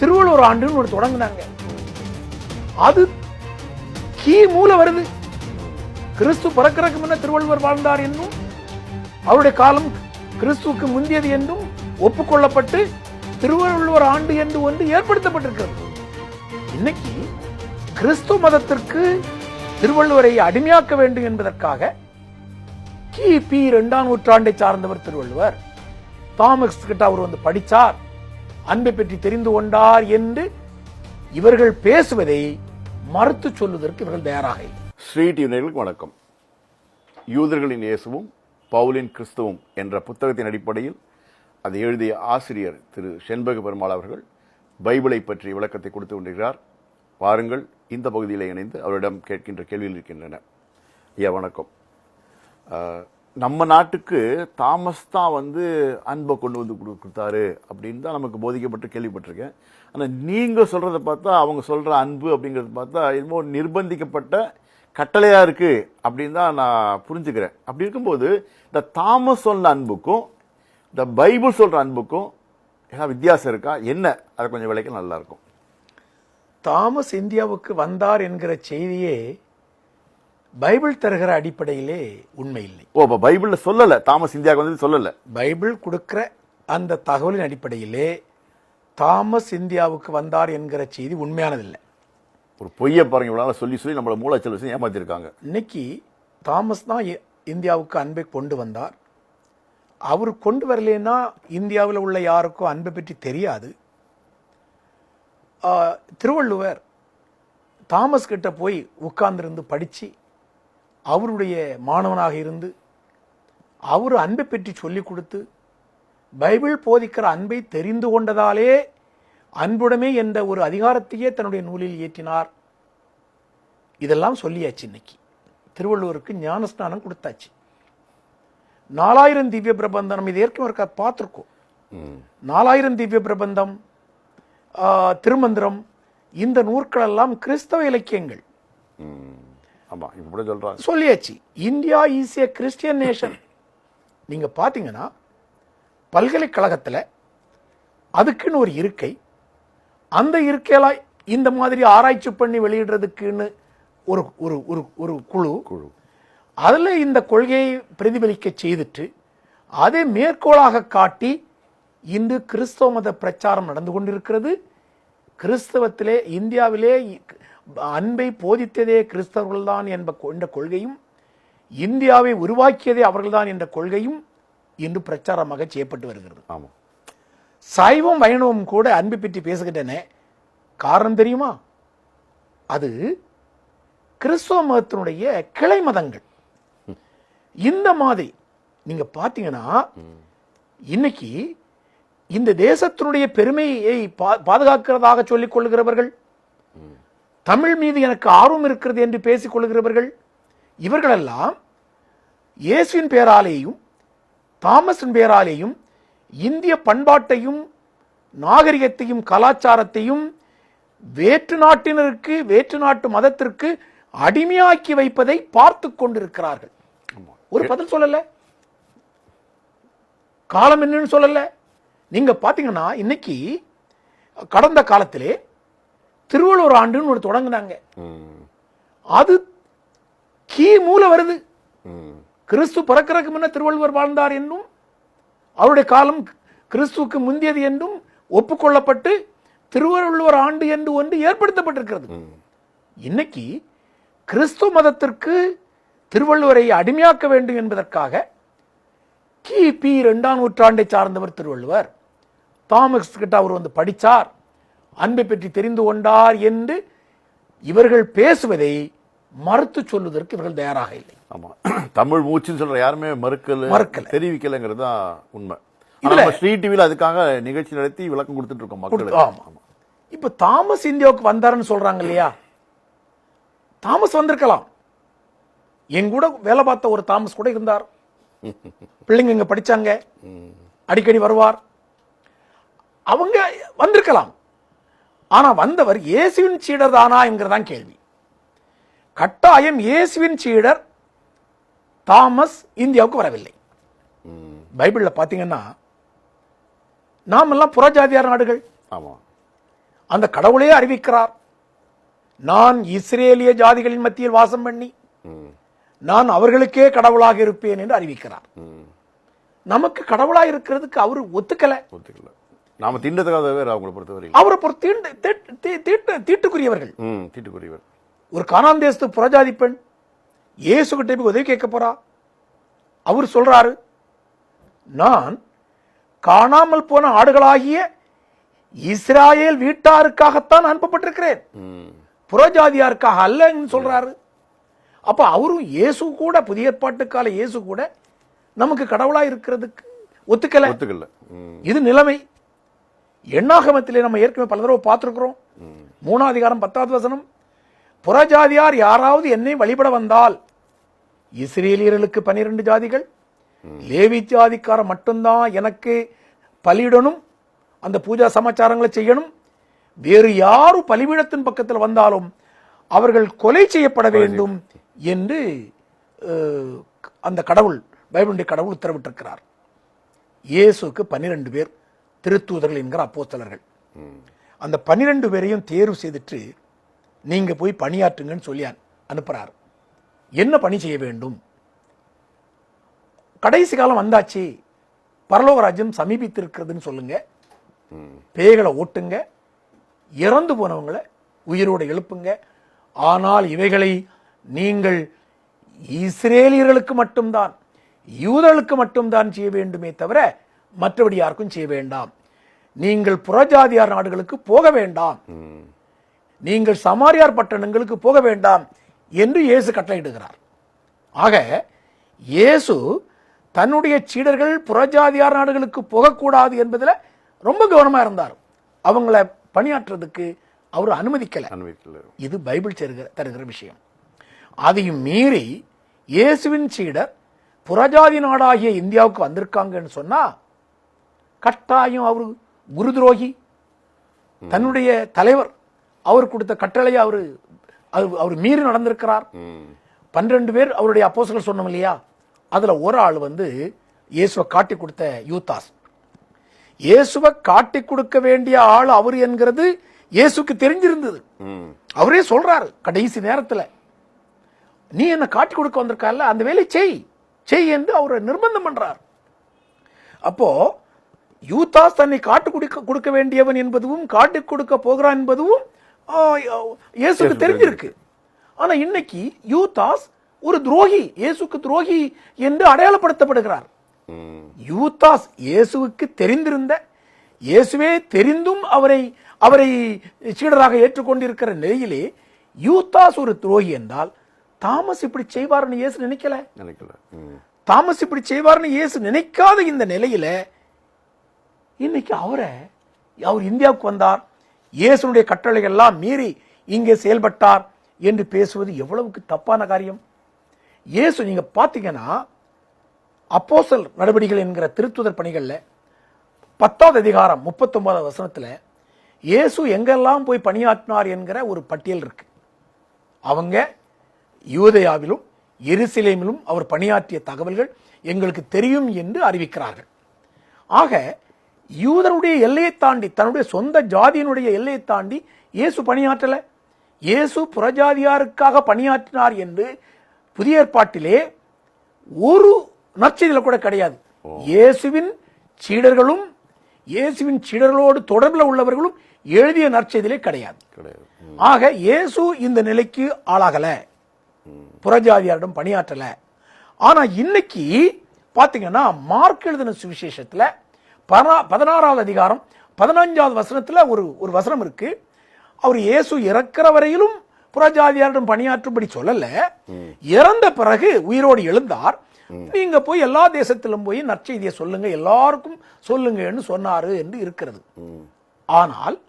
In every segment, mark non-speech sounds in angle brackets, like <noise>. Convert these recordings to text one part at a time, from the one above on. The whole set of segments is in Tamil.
திருவள்ளுவர் ஆண்டுன்னு ஒரு தொடங்கினாங்க. அது கீ மூல வருது. கிறிஸ்து பிறக்கிறதுக்கு முன்ன திருவள்ளுவர் வாழ்ந்தார் என்றும் அவருடைய காலம் கிறிஸ்துவுக்கு முந்தியது என்றும் ஒப்புக்கொள்ளப்பட்டு திருவள்ளுவர் ஆண்டு என்று ஒன்று ஏற்படுத்தப்பட்டிருக்கிறது. இன்னைக்கு கிறிஸ்து மதத்திற்கு திருவள்ளுவரை அடிமையாக்க வேண்டும் என்பதற்காக கிபி இரண்டாம் நூற்றாண்டை சார்ந்தவர் திருவள்ளுவர். தாமஸ் கிட்ட அவர் வந்து படிச்சார். அன்பை பற்றி தெரிந்து கொண்டார் என்று இவர்கள் பேசுவதை மறுத்து சொல்வதற்கு இவர்கள் தயாராக இல்லை. வணக்கம். யூதர்களின் இயேசுவும் பவுலின் கிறிஸ்துவும் என்ற புத்தகத்தின் அடிப்படையில் அதை எழுதிய ஆசிரியர் திரு செண்பக பெருமாள் அவர்கள் பைபிளை பற்றி விளக்கத்தை கொடுத்து கொண்டிருக்கிறார். வாருங்கள் இந்த பகுதியில் இணைந்து அவரிடம் கேட்கின்ற கேள்வியில் இருக்கின்றன. ஐயா வணக்கம். நம்ம நாட்டுக்கு தாமஸ் தான் வந்து அன்பை கொண்டு வந்து கொடு- கொடுத்தாரு அப்படின்னு தான் நமக்கு போதிக்கப்பட்டு கேள்விப்பட்டிருக்கேன். ஆனால் நீங்கள் சொல்கிறத பார்த்தா அவங்க சொல்கிற அன்பு அப்படிங்கிறத பார்த்தா என்னமோ நிர்பந்திக்கப்பட்ட கட்டளையாக இருக்குது அப்படின்னு தான் நான் புரிஞ்சுக்கிறேன். அப்படி இருக்கும்போது இந்த தாமஸ் சொன்ன அன்புக்கும் இந்த பைபிள் சொல்கிற அன்புக்கும் ஏதாவது வித்தியாசம் இருக்கா? என்ன? அதை கொஞ்சம் விலைக்கு நல்லாயிருக்கும் தாமஸ் இந்தியாவுக்கு வந்தார் என்கிற செய்தியே பைபிள் தருகிற அடிப்படையிலே உண்மை இல்லை. ஓ அப்போ பைபிளில் சொல்லலை. தாமஸ் இந்தியாவுக்கு வந்து சொல்லலை. பைபிள் கொடுக்கிற அந்த தகவலின் அடிப்படையிலே தாமஸ் இந்தியாவுக்கு வந்தார் என்கிற செய்தி உண்மையானதில்லை. ஒரு பொய்யை பாருங்க இவ்வளோ சொல்லி சொல்லி நம்மளை மூளைச்சல் வச்சு ஏமாத்திருக்காங்க. இன்னைக்கு தாமஸ் தான் இந்தியாவுக்கு அன்பை கொண்டு வந்தார். அவர் கொண்டு வரலைன்னா இந்தியாவில் உள்ள யாருக்கும் அன்பை பற்றி தெரியாது. திருவள்ளுவர் தாமஸ் கிட்ட போய் உட்கார்ந்திருந்து படித்து அவருடைய மாணவனாக இருந்து அவர் அன்பை பற்றி சொல்லிக் கொடுத்து பைபிள் போதிக்கிற அன்பை தெரிந்து கொண்டதாலே அன்புடைமை என்ற ஒரு அதிகாரத்தையே தன்னுடைய நூலில் ஏற்றினார் இதெல்லாம் சொல்லியாச்சு இன்னைக்கு. திருவள்ளுவருக்கு ஞானஸ்நானம் கொடுத்தாச்சு. நாலாயிரம் திவ்ய பிரபந்தம் நம்ம இது ஏற்கனவே ஒருக்கா பார்த்துருக்கோம். நாலாயிரம் திவ்ய பிரபந்தம் திருமந்திரம் இந்த நூற்கள் எல்லாம் கிறிஸ்தவ இலக்கியங்கள். ஆமாம் இப்போ கூட சொல்கிறாங்க சொல்லியாச்சு. India is a Christian nation நீங்க பாத்தீங்கன்னா பல்கலைக்கழகத்துல அதுக்குன்னு ஒரு இருக்கை அந்த இருக்கையில இந்த மாதிரி ஆராய்ச்சி பண்ணி வெளியிடுறதுக்குன்னு ஒரு ஒரு ஒரு ஒரு குழு குழு. அதுல இந்த கொள்கையை பிரதிபலிக்க செய்துட்டு அதை மேற்கோளாக காட்டி இன்று கிறிஸ்தவ மத பிரச்சாரம் நடந்து கொண்டிருக்கிறது. கிறிஸ்தவத்திலே இந்தியாவிலே அன்பை போதித்ததே கிறிஸ்தவர்கள்தான் என்ப என்ற கொள்கையும் இந்தியாவை உருவாக்கியதே அவர்கள்தான் என்ற கொள்கையும் இன்று பிரச்சாரமாக செய்யப்பட்டு வருகிறது. ஆமாம். சைவம் வைணவம் கூட அன்பை பற்றி பேசுகின்றன. காரணம் தெரியுமா? அது கிறிஸ்தவ மதத்தினுடைய கிளை மதங்கள். இந்த மாதிரி நீங்க பாத்தீங்கன்னா இன்னைக்கு இந்த தேசத்தினுடைய பெருமையை பாதுகாக்கிறதாக சொல்லிக் கொள்கிறவர்கள் தமிழ் மீது எனக்கு ஆர்வம் இருக்கிறது என்று பேசிக் கொள்கிறவர்கள் இவர்களெல்லாம் இயேசுவின் பேராலேயும் தாமஸின் பேராலேயும் இந்திய பண்பாட்டையும் நாகரிகத்தையும் கலாச்சாரத்தையும் வேற்று நாட்டினருக்கு வேற்று நாட்டு மதத்திற்கு அடிமையாக்கி வைப்பதை பார்த்து கொண்டிருக்கிறார்கள். ஒரு பதில் சொல்லல. காலம் என்னன்னு சொல்லல. நீங்க பாத்தீங்கன்னா இன்னைக்கு கடந்த காலத்திலே திருவள்ளுவர் ஆண்டுன்னு ஒன்று தொடங்குனாங்க. அது கீ மூல வருது. கிறிஸ்து பிறக்கிறதுக்கு முன்ன திருவள்ளுவர் வாழ்ந்தார் என்றும் அவருடைய காலம் கிறிஸ்துவுக்கு முந்தியது என்றும் ஒப்புக்கொள்ளப்பட்டு திருவள்ளுவர் ஆண்டு என்று ஒன்று ஏற்படுத்தப்பட்டிருக்கிறது. இன்னைக்கு கிறிஸ்துவ மதத்திற்கு திருவள்ளுவரை அடிமையாக்க வேண்டும் என்பதற்காக கிபி இரண்டாம் நூற்றாண்டை சார்ந்தவர் திருவள்ளுவர். தாமஸ் கிட்ட அவர் வந்து படிச்சார். அன்பை பற்றி தெரிந்து கொண்டார் என்று இவர்கள் பேசுவதை மறுத்து சொல்வதற்கு இவர்கள் தயாராக இல்லை. ஆமா. <clears throat> தமிழ் மூச்சுன்னு சொல்ற யாருமே மறுக்கல மறுக்கல. தெரிவிக்கலைங்கிறது தான் உண்மை ஸ்ரீ டிவில அதுக்காக நிகழ்ச்சி நடத்தி விளக்கம் கொடுத்துட்டு இருக்கோம் மக்களுக்கு. ஆமா. இப்ப தாமஸ் இந்தியாவுக்கு வந்தாருன்னு சொல்றாங்க இல்லையா? தாமஸ் வந்திருக்கலாம். என் கூட வேலை பார்த்த ஒரு தாமஸ் கூட இருந்தார். பிள்ளைங்க இங்க படிச்சாங்க. அடிக்கடி வருவார். அவங்க வந்திருக்கலாம். ஆனா வந்தவர் இயேசுவின் சீடர் தானா என்கிறதான் கேள்வி. கட்டாயம் இயேசுவின் சீடர் தாமஸ் இந்தியாவுக்கு வரவில்லை. பைபிள்ல பாத்தீங்கன்னா நாமெல்லாம் புறஜாதியார் நாடுகள். ஆமா. அந்த கடவுளே அறிவிக்கிறார். நான் இஸ்ரேலிய ஜாதிகளின் மத்தியில் வாசம் பண்ணி நான் அவர்களுக்கே கடவுளாக இருப்பேன் என்று அறிவிக்கிறார். நமக்கு கடவுளா இருக்கிறதுக்கு அவரு ஒத்துக்கல. ஒத்துக்கல. நாம திண்டதுக்காக வேற அவங்கள பொறுத்தவரை அவரை பொறுத்து தீண்டு- தீட்டு- தீட்டுக்குரியவர்கள். ம் தீட்டுக்குரியவர். ஒரு கானான் தேசத்து புறஜாதி பெண் இயேசு கிட்ட போய் உதவி கேட்க போறா? அவர் சொல்றாரு நான் காணாமல் போன ஆடுகளாகிய இஸ்ராயேல் வீட்டாருக்காகத்தான் அனுப்பப்பட்டிருக்கிறேன். ம். புறஜாதியாருக்காக அல்லன்னு சொல்றாரு. அப்ப அவரும் இயேசு கூட புதிய ஏற்பாட்டு கால இயேசு கூட நமக்கு கடவுளா இருக்கிறதுக்கு ஒத்துக்கல. ஒத்துக்கல. இது நிலைமை. எண்ணாகமத்திலே நம்ம ஏற்கனவே பல தடவை பார்த்திருக்கிறோம். மூணாம் அதிகாரம் பத்தாவது வசனம். புறஜாதியார் யாராவது என்னை வழிபட வந்தால் இஸ்ரேலியர்களுக்கு பன்னிரண்டு ஜாதிகள் லேவி ஜாதிக்கார மட்டும்தான் எனக்கு பலியிடணும் அந்த பூஜா சமாச்சாரங்களை செய்யணும். வேறு யாரும் பலிபீடத்தின் பக்கத்தில் வந்தாலும் அவர்கள் கொலை செய்யப்பட வேண்டும் என்று அந்த கடவுள் பைபிளுடைய கடவுள் உத்தரவிட்டிருக்கிறார். இயேசுக்கு பன்னிரண்டு பேர். திருத்தூதர்கள் என்கிற அப்போஸ்தலர்கள். அந்த பன்னிரெண்டு பேரையும் தேர்வு செய்துட்டு நீங்க போய் பணியாற்றுங்கன்னு சொல்லி அனுப்புகிறார் அனுப்புறார். என்ன பணி செய்ய வேண்டும்? கடைசி காலம் வந்தாச்சு. பரலோகராஜ்யம் சமீபித்திருக்கிறதுன்னு சொல்லுங்க. பேய்களை ஓட்டுங்க. இறந்து போனவங்களை உயிரோடு எழுப்புங்க. ஆனால் இவைகளை நீங்கள் இஸ்ரேலியர்களுக்கு மட்டும்தான் யூதர்களுக்கு மட்டும்தான் செய்ய வேண்டுமே தவிர மற்றபடி யாருக்கும் செய்ய வேண்டாம். நீங்கள் புறஜாதியார் நாடுகளுக்கு போக வேண்டாம். நீங்கள் சமாரியார் பட்டணங்களுக்கு போக வேண்டாம் என்று இயேசு கட்டளையிடுகிறார். ஆக இயேசு தன்னுடைய சீடர்கள் புறஜாதியார் நாடுகளுக்கு போகக்கூடாது என்பதில் ரொம்ப கவனமா இருந்தார். அவங்கள பணியாற்றுறதுக்கு அவர் அனுமதிக்கல. அனுமதிக்கல. இது பைபிள் தருகிற தருகிற விஷயம். அதையும் மீறி இயேசுவின் சீடர் புறஜாதி நாடாகிய இந்தியாவுக்கு வந்திருக்காங்கன்னு சொன்னா கட்டாயம் அவர் குரு துரோகி. தன்னுடைய தலைவர் அவர் கொடுத்த கட்டளையை அவர் அவர்- மீறி நடந்திருக்கிறார். பன்னிரண்டு பேர் அவருடைய அப்போஸ்தலர் சொன்னோம் இல்லையா? அதுல ஒரு ஆள் வந்து இயேசுவை காட்டி கொடுத்த யூதாஸ். இயேசுவை காட்டி கொடுக்க வேண்டிய ஆள் அவர் என்கிறது இயேசுக்கு தெரிஞ்சிருந்தது. அவரே சொல்றாரு கடைசி நேரத்துல நீ என்ன காட்டி கொடுக்க வந்திருக்கல அந்த வேலையை செய். செய் என்று அவரை நிர்பந்தம் பண்றார். அப்போ யூதாஸ் தன்னை காட்டு கொடுக்க கொடுக்க வேண்டியவன் என்பதும் காட்டி கொடுக்க போகிறான் என்பதும் இயேசுக்கு தெரிஞ்சிருக்கு. ஆனா இன்னைக்கு யூதாஸ் ஒரு துரோகி இயேசுக்கு துரோகி என்று அடையாளப்படுத்தப்படுகிறார். யூதாஸ் இயேசுவுக்கு தெரிந்திருந்த இயேசுவே தெரிந்தும் அவரை அவரை சீடராக ஏற்றுக்கொண்டிருக்கிற நிலையிலே யூதாஸ் ஒரு துரோகி என்றால் தாமஸ் இப்படி செய்வார்னு இயேசு நினைக்கல? நினைக்கல. தாமஸ் இப்படி செய்வார்னு இயேசு நினைக்காத இந்த நிலையில இன்னைக்கு அவரை அவர் இந்தியாவுக்கு வந்தார். இயேசுனுடைய கட்டளைகள்லாம் மீறி இங்கே செயல்பட்டார் என்று பேசுவது எவ்வளவுக்கு தப்பான காரியம்? இயேசு நீங்க பார்த்தீங்கன்னா அப்போசல் நடவடிக்கைகள் என்கிற திருத்துதர் பணிகளில் பத்தாவது அதிகாரம் முப்பத்தொன்பதாவது வசனத்தில் இயேசு எங்கெல்லாம் போய் பணியாற்றினார் என்கிற ஒரு பட்டியல் இருக்கு. அவங்க யூதயாவிலும் எருசலேமிலும் அவர் பணியாற்றிய தகவல்கள் எங்களுக்கு தெரியும் என்று அறிவிக்கிறார்கள். ஆக யூதருடைய எல்லையை தாண்டி தன்னுடைய சொந்த ஜாதியினுடைய எல்லையை தாண்டி இயேசு பணியாற்றல. இயேசு புறஜாதியாருக்காக பணியாற்றினார் என்று புதிய ஏற்பாட்டிலே ஒரு நற்செய்தியில கூட கிடையாது. இயேசுவின் சீடர்களும் இயேசுவின் சீடர்களோடு தொடர்பில் உள்ளவர்களும் எழுதிய நற்செய்தியிலே கிடையாது. ஆக இயேசு இந்த நிலைக்கு ஆளாகல. புறஜாதியாரிடம் பணியாற்றல. ஆனா இன்னைக்கு பாத்தீங்கன்னா மார்க் எழுதின சுவிசேஷத்துல பனா- பதினாறாவது அதிகாரம் பதினஞ்சாவது வசனத்தில் ஒரு ஒரு வசனம் இருக்கு. அவர் இயேசு இறக்கிற வரையிலும் புறஜாதியாரிடம் பணியாற்றும்படி சொல்லலை. இறந்த பிறகு உயிரோடு எழுந்தார். நீங்க போய் எல்லா தேசத்திலும் போய் நற்செய்தியை சொல்லுங்க எல்லாருக்கும் சொல்லுங்கன்னு சொன்னாரு என்று இருக்கிறது. ஆனால்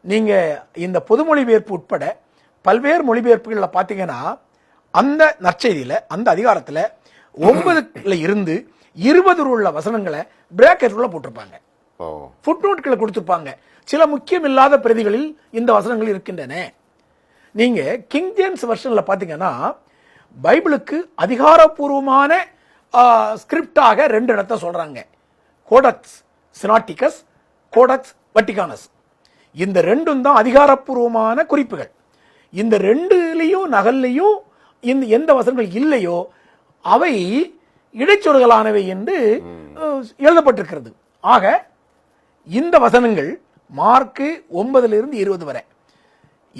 நீங்க இந்த பொது மொழிபெயர்ப்பு உட்பட பல்வேறு மொழிபெயர்ப்புகளில் பார்த்தீங்கன்னா அந்த நற்செய்தியில அந்த அதிகாரத்தில் ஒன்பதுல இருந்து இருபது உள்ள வசனங்களை பிராக்கெட் உள்ள போட்டிருப்பாங்க. ஃபுட் நோட்களை கொடுத்திருப்பாங்க. சில முக்கியமில்லாத பிரதிகளில் இந்த வசனங்கள் இருக்கின்றன. நீங்க கிங் ஜேம்ஸ் வெர்ஷன்ல பாத்தீங்கன்னா பைபிளுக்கு அதிகாரப்பூர்வமான ஸ்கிரிப்டாக ரெண்டு இடத்த சொல்றாங்க. கோடக்ஸ் சினாட்டிகஸ் கோடக்ஸ் வட்டிகானஸ் இந்த ரெண்டும் தான் அதிகாரப்பூர்வமான குறிப்புகள். இந்த ரெண்டுலேயும் நகல்லையும் இந்த எந்த வசனங்கள் இல்லையோ அவை இடைச்சொல்களானவை என்று எழுதப்பட்டிருக்கிறது. ஆக இந்த வசனங்கள் மார்க்கு ஒன்பதிலிருந்து இருபது வரை.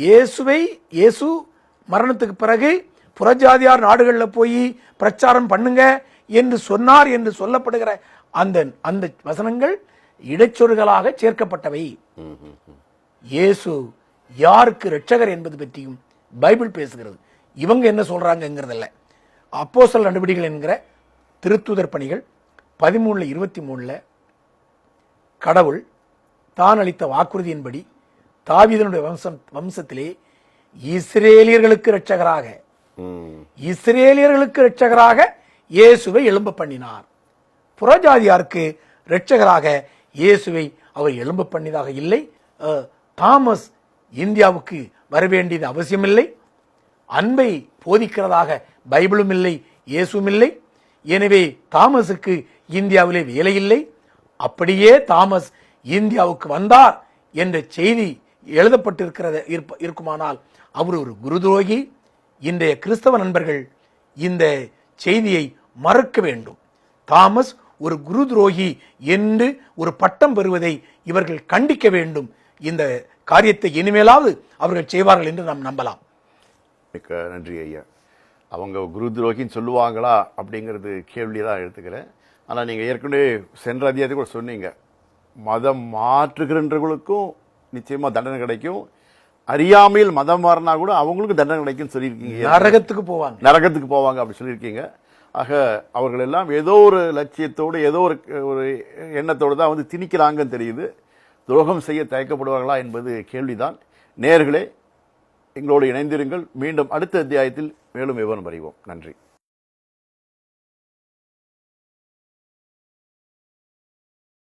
இயேசுவை இயேசு மரணத்துக்கு பிறகு புறஜாதியார் நாடுகளில் போய் பிரச்சாரம் பண்ணுங்க என்று சொன்னார் என்று சொல்லப்படுகிற அந்த அந்த வசனங்கள் இடைச்சொல்களாக சேர்க்கப்பட்டவை. இயேசு யாருக்கு இரட்சகர் என்பது பற்றியும் பைபிள் பேசுகிறது. இவங்க என்ன சொல்றாங்கங்கிறதில்ல. அப்போஸ்தலர் நடவடிக்கைகள் என்கிற திருத்துதர் பணிகள் பதிமூணுல இருபத்தி மூணுல கடவுள் தான் அளித்த வாக்குறுதியின்படி தாவீதனுடைய வம்சம் வம்சத்திலே இஸ்ரேலியர்களுக்கு இரட்சகராக. இஸ்ரேலியர்களுக்கு இரட்சகராக இயேசுவை எழும்ப பண்ணினார். புறஜாதியாருக்கு இரட்சகராக இயேசுவை அவர் எழும்ப பண்ணியதாக இல்லை. தாமஸ் இந்தியாவுக்கு வர வேண்டியது அவசியமில்லை. அன்பை போதிக்கிறதாக பைபிளும் இல்லை இயேசுவும் இல்லை. எனவே தாமஸுக்கு இந்தியாவிலே வேலை இல்லை அப்படியே தாமஸ் இந்தியாவுக்கு வந்தார் என்ற செய்தி எழுதப்பட்டிருக்கிறது இருக்குமானால் அவர் ஒரு குருதுரோகி. இன்றைய கிறிஸ்தவ நண்பர்கள் இந்த செய்தியை மறுக்க வேண்டும். தாமஸ் ஒரு குரு துரோகி என்று ஒரு பட்டம் பெறுவதை இவர்கள் கண்டிக்க வேண்டும். இந்த காரியத்தை இனிமேலாவது அவர்கள் செய்வார்கள் என்று நாம் நம்பலாம். மிக்க நன்றி ஐயா. அவங்க குரு துரோகின்னு சொல்லுவாங்களா அப்படிங்கிறது கேள்வி தான் எடுத்துக்கிறேன். ஆனால் நீங்கள் ஏற்கனவே சென்ற அதிகாரத்தை கூட சொன்னீங்க. மதம் மாற்றுகிறவர்களுக்கும் நிச்சயமாக தண்டனை கிடைக்கும். அறியாமையில் மதம் மாறினா கூட அவங்களுக்கும் தண்டனை கிடைக்கும்னு சொல்லியிருக்கீங்க. நரகத்துக்கு போவாங்க. நரகத்துக்கு போவாங்க அப்படி சொல்லியிருக்கீங்க. ஆக அவர்கள் எல்லாம் ஏதோ ஒரு லட்சியத்தோடு ஏதோ ஒரு ஒரு எண்ணத்தோடு தான் வந்து திணிக்கிறாங்கன்னு தெரியுது. துரோகம் செய்ய தயக்கப்படுவார்களா என்பது கேள்விதான். நேர்களே எங்களோடு இணைந்திருங்கள். மீண்டும் அடுத்த அத்தியாயத்தில் மேலும் விவரம் அறிவோம். நன்றி.